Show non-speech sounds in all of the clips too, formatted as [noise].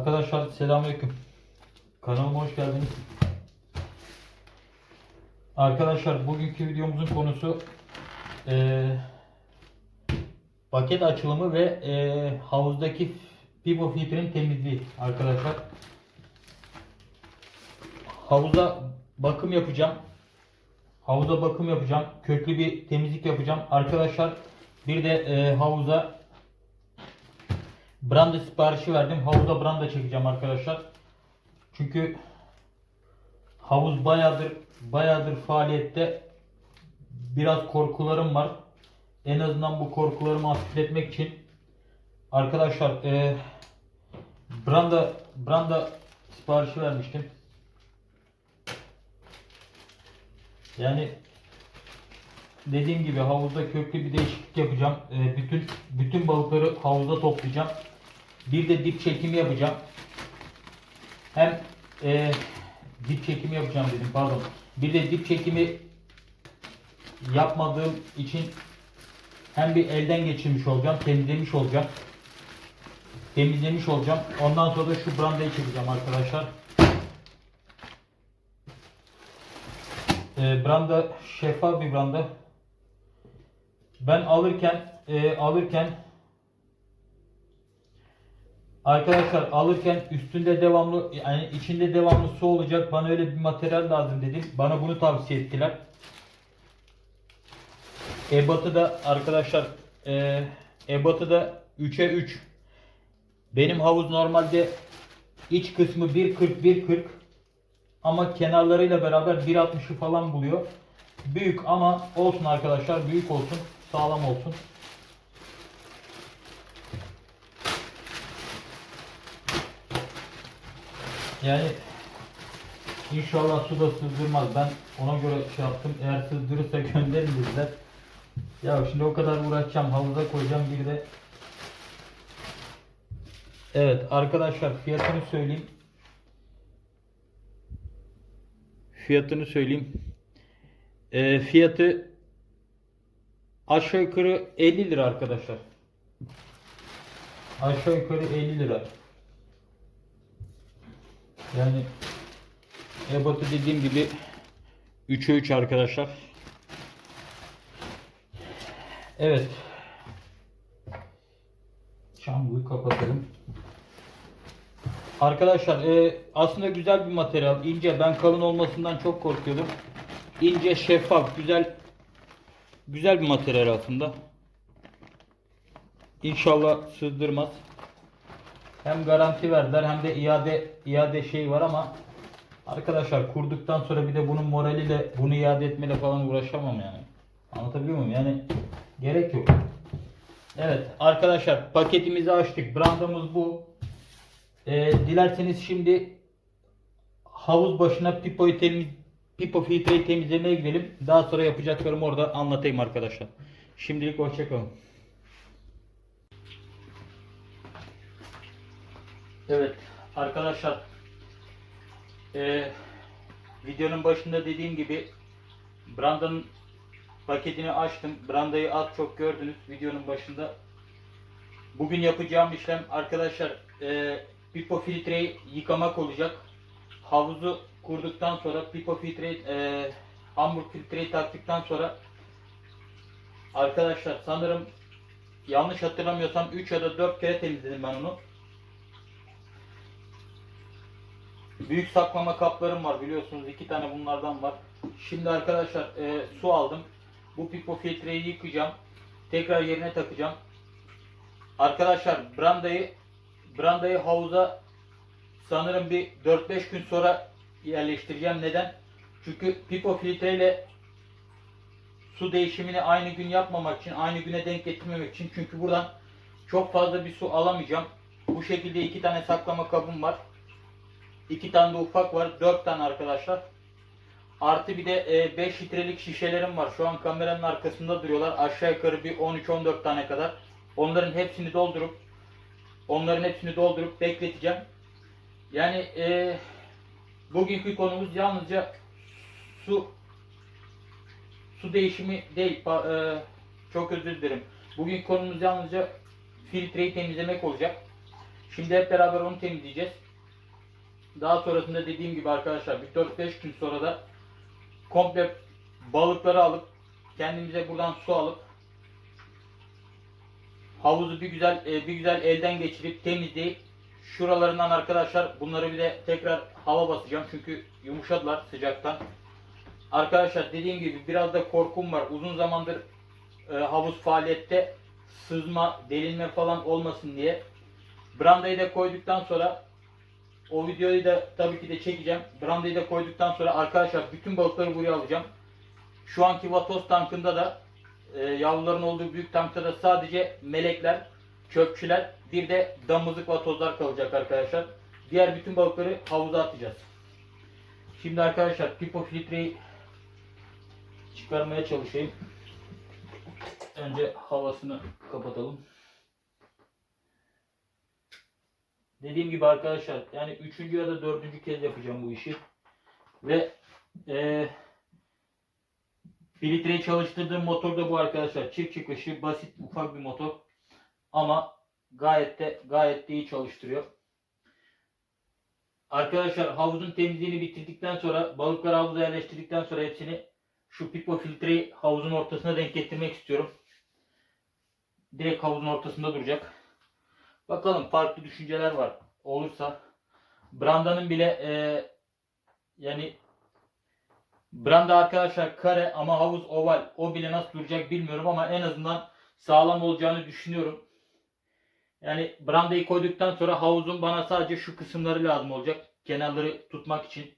Arkadaşlar selamünaleyküm. Kanalıma hoş geldiniz. Arkadaşlar bugünkü videomuzun konusu eee, paket açılımı ve eee, havuzdaki pipo filtrenin temizliği arkadaşlar. Havuza bakım yapacağım. Havuza bakım yapacağım. Köklü bir temizlik yapacağım. Arkadaşlar bir de eee, havuza Branda siparişi verdim. Havuza branda çekeceğim arkadaşlar. Çünkü havuz bayağıdır bayağıdır faaliyette. Biraz korkularım var. En azından bu korkularımı hafifletmek için arkadaşlar e, branda branda siparişi vermiştim. Yani dediğim gibi havuzda köklü bir değişiklik yapacağım. E, bütün bütün balıkları havuza toplayacağım. Bir de dip çekimi yapacağım. Hem e, dip çekimi yapacağım dedim pardon. Bir de dip çekimi yapmadığım için hem bir elden geçirmiş olacağım, temizlemiş olacağım. Temizlemiş olacağım. Ondan sonra da şu brandayı çekeceğim arkadaşlar. E, branda şeffaf bir branda. Ben alırken e, alırken Arkadaşlar alırken üstünde devamlı yani içinde devamlı su olacak. Bana öyle bir materyal lazım dedim. Bana bunu tavsiye ettiler. Ebatı da arkadaşlar e, ebatı da 3'e 3. Benim havuz normalde iç kısmı 1.40 1.40 ama kenarlarıyla beraber 1.60'ı falan buluyor. Büyük ama olsun arkadaşlar büyük olsun sağlam olsun. Yani inşallah su da sızdırmaz. Ben ona göre şey yaptım. Eğer sızdırırsa [laughs] gönderin dediler. Ya şimdi o kadar uğraşacağım. Havuza koyacağım bir de. Evet arkadaşlar fiyatını söyleyeyim. Fiyatını söyleyeyim. Ee, fiyatı aşağı yukarı 50 lira arkadaşlar. Aşağı yukarı 50 lira. Yani ebatı dediğim gibi 3'e 3 arkadaşlar. Evet. Çamurluğu kapatalım. Arkadaşlar e, aslında güzel bir materyal. ince. Ben kalın olmasından çok korkuyordum. İnce, şeffaf, güzel güzel bir materyal aslında. İnşallah sızdırmaz. Hem garanti verdiler hem de iade iade şey var ama arkadaşlar kurduktan sonra bir de bunun moraliyle bunu iade etmeyle falan uğraşamam yani. Anlatabiliyor muyum? Yani gerek yok. Evet arkadaşlar paketimizi açtık. Brandamız bu. Ee, dilerseniz şimdi havuz başına pipoyu temiz pipo filtreyi temizlemeye gidelim. Daha sonra yapacaklarımı orada anlatayım arkadaşlar. Şimdilik hoşçakalın. Evet arkadaşlar eee, videonun başında dediğim gibi brandanın paketini açtım. Brandayı az çok gördünüz videonun başında. Bugün yapacağım işlem arkadaşlar eee pipo filtreyi yıkamak olacak. Havuzu kurduktan sonra pipo filtreyi eee hamburg filtreyi taktıktan sonra arkadaşlar sanırım yanlış hatırlamıyorsam 3 ya da 4 kere temizledim ben onu. Büyük saklama kaplarım var biliyorsunuz iki tane bunlardan var. Şimdi arkadaşlar e, su aldım. Bu pipo filtreyi yıkayacağım. Tekrar yerine takacağım. Arkadaşlar brandayı brandayı havuza sanırım bir 4-5 gün sonra yerleştireceğim. Neden? Çünkü pipo filtreyle su değişimini aynı gün yapmamak için, aynı güne denk getirmemek için. Çünkü buradan çok fazla bir su alamayacağım. Bu şekilde iki tane saklama kabım var. İki tane de ufak var. Dört tane arkadaşlar. Artı bir de 5 litrelik şişelerim var. Şu an kameranın arkasında duruyorlar. Aşağı yukarı bir 13-14 tane kadar. Onların hepsini doldurup onların hepsini doldurup bekleteceğim. Yani e, bugünkü konumuz yalnızca su su değişimi değil. E, çok özür dilerim. Bugün konumuz yalnızca filtreyi temizlemek olacak. Şimdi hep beraber onu temizleyeceğiz. Daha sonrasında dediğim gibi arkadaşlar bir 4-5 gün sonra da komple balıkları alıp kendimize buradan su alıp havuzu bir güzel e, bir güzel elden geçirip temizleyip şuralarından arkadaşlar bunları bir de tekrar hava basacağım çünkü yumuşadılar sıcaktan. Arkadaşlar dediğim gibi biraz da korkum var. Uzun zamandır e, havuz faaliyette sızma, delinme falan olmasın diye. Brandayı da koyduktan sonra o videoyu da tabii ki de çekeceğim. Brandayı da koyduktan sonra arkadaşlar bütün balıkları buraya alacağım. Şu anki vatoz tankında da e, yavruların olduğu büyük tankta da sadece melekler, çöpçüler, bir de damızlık vatozlar kalacak arkadaşlar. Diğer bütün balıkları havuza atacağız. Şimdi arkadaşlar pipo filtreyi çıkarmaya çalışayım. Önce havasını kapatalım. Dediğim gibi arkadaşlar yani üçüncü ya da dördüncü kez yapacağım bu işi. Ve eee filtreyi çalıştırdığım motor da bu arkadaşlar. Çift çıkışı basit ufak bir motor. Ama gayet de gayet de iyi çalıştırıyor. Arkadaşlar havuzun temizliğini bitirdikten sonra balıkları havuza yerleştirdikten sonra hepsini şu pipo filtreyi havuzun ortasına denk getirmek istiyorum. Direkt havuzun ortasında duracak. Bakalım farklı düşünceler var. Olursa Branda'nın bile e, yani Branda arkadaşlar kare ama havuz oval. O bile nasıl duracak bilmiyorum ama en azından sağlam olacağını düşünüyorum. Yani brandayı koyduktan sonra havuzun bana sadece şu kısımları lazım olacak. Kenarları tutmak için.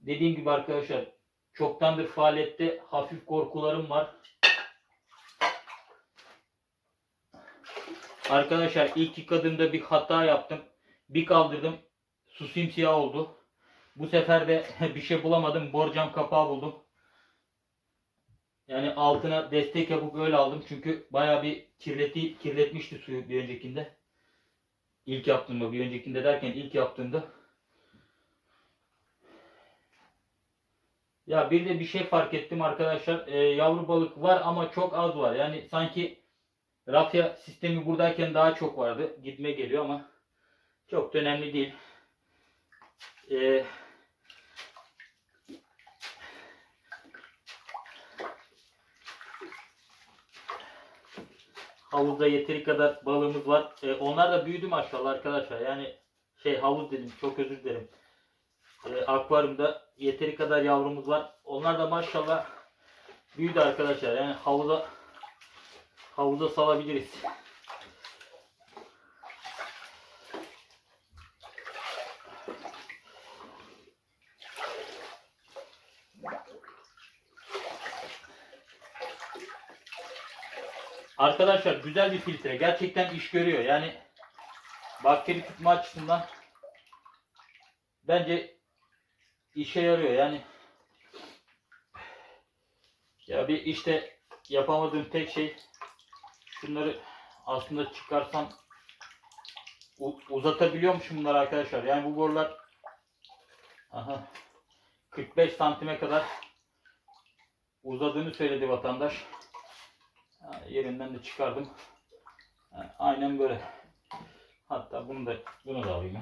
Dediğim gibi arkadaşlar çoktandır faaliyette hafif korkularım var. Arkadaşlar ilk yıkadığımda bir hata yaptım. Bir kaldırdım. Su simsiyah oldu. Bu sefer de [laughs] bir şey bulamadım. Borcam kapağı buldum. Yani altına destek yapıp öyle aldım. Çünkü baya bir kirleti, kirletmişti suyu bir öncekinde. İlk yaptığımda, bir öncekinde derken ilk yaptığımda. Ya bir de bir şey fark ettim arkadaşlar. Ee, yavru balık var ama çok az var. Yani sanki rafya sistemi buradayken daha çok vardı. Gitme geliyor ama çok da önemli değil. Ee, havuzda yeteri kadar balığımız var. Ee, onlar da büyüdü maşallah arkadaşlar. Yani şey havuz dedim çok özür dilerim. Ee, akvaryumda yeteri kadar yavrumuz var. Onlar da maşallah büyüdü arkadaşlar. Yani havuza havuza salabiliriz. Arkadaşlar güzel bir filtre. Gerçekten iş görüyor. Yani bakteri tutma açısından bence işe yarıyor. Yani ya bir işte yapamadığım tek şey şunları aslında çıkarsam uzatabiliyormuşum bunları arkadaşlar. Yani bu borular aha 45 santime kadar uzadığını söyledi vatandaş. Yerinden de çıkardım. Aynen böyle. Hatta bunu da bunu da alayım.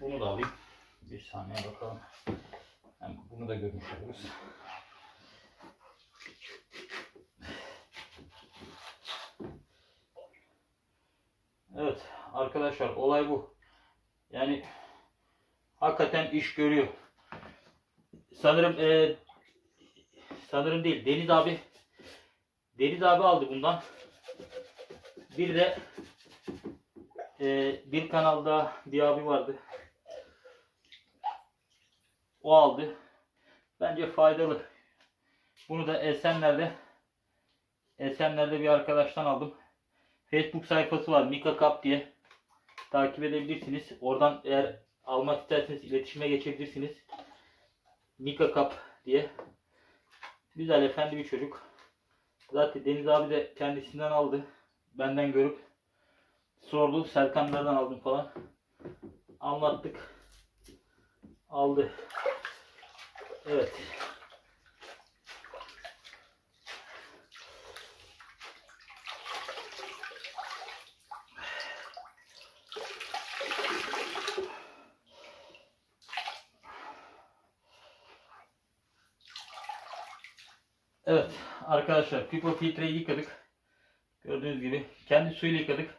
Bunu da alayım. Bir saniye bakalım. Hem bunu da görmüş oluruz. Evet arkadaşlar olay bu. Yani hakikaten iş görüyor. Sanırım e, sanırım değil. Deniz abi Deniz abi aldı bundan. Bir de e, bir kanalda bir abi vardı. O aldı. Bence faydalı. Bunu da Esenler'de Esenler'de bir arkadaştan aldım. Facebook sayfası var Mika Cup diye. Takip edebilirsiniz. Oradan eğer almak isterseniz iletişime geçebilirsiniz. Mika Cup diye. Güzel efendi bir çocuk. Zaten Deniz abi de kendisinden aldı. Benden görüp sordu. Serkanlardan aldım falan. Anlattık. Aldı. Evet. Evet arkadaşlar pipo filtreyi yıkadık. Gördüğünüz gibi kendi suyuyla yıkadık.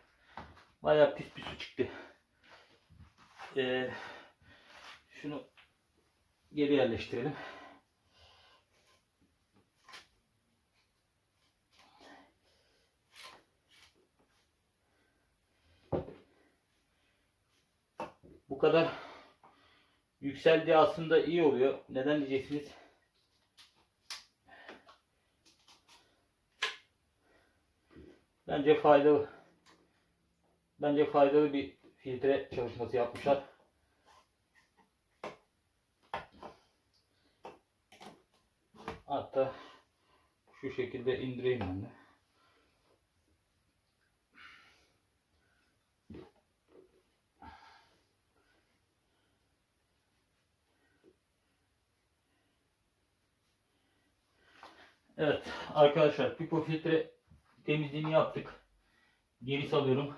Bayağı pis bir su çıktı. Ee, şunu geri yerleştirelim. Bu kadar yükseldiği aslında iyi oluyor. Neden diyeceksiniz? Bence faydalı. Bence faydalı bir filtre çalışması yapmışlar. Hatta şu şekilde indireyim ben de. Evet arkadaşlar pipo filtre temizliğini yaptık. Geri salıyorum.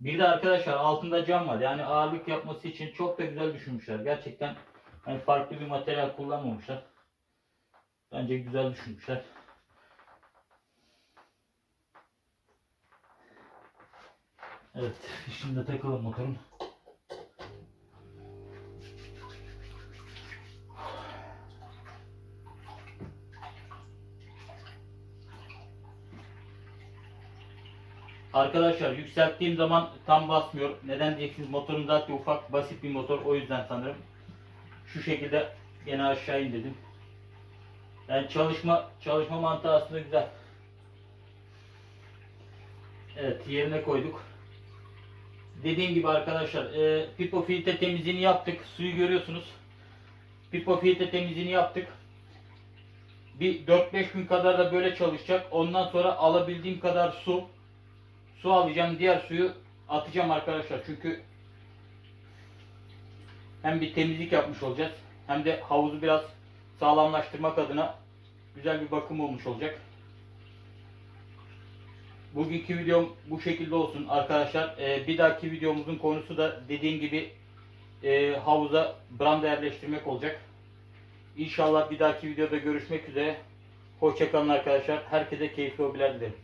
Bir de arkadaşlar altında cam var. Yani ağırlık yapması için çok da güzel düşünmüşler. Gerçekten hani farklı bir materyal kullanmamışlar. Bence güzel düşünmüşler. Evet, şimdi takalım motorun. Arkadaşlar yükselttiğim zaman tam basmıyor. Neden diyeceksiniz? Motorun zaten ufak, basit bir motor. O yüzden sanırım. Şu şekilde gene aşağı indirdim. Yani çalışma çalışma mantığı aslında güzel. Evet yerine koyduk. Dediğim gibi arkadaşlar e, pipo filtre temizliğini yaptık. Suyu görüyorsunuz. Pipo filtre temizliğini yaptık. Bir 4-5 gün kadar da böyle çalışacak. Ondan sonra alabildiğim kadar su su alacağım. Diğer suyu atacağım arkadaşlar. Çünkü hem bir temizlik yapmış olacağız. Hem de havuzu biraz sağlamlaştırmak adına güzel bir bakım olmuş olacak. Bugünkü videom bu şekilde olsun arkadaşlar. Ee, bir dahaki videomuzun konusu da dediğim gibi e, havuza branda yerleştirmek olacak. İnşallah bir dahaki videoda görüşmek üzere. Hoşçakalın arkadaşlar. Herkese keyifli hobiler dilerim.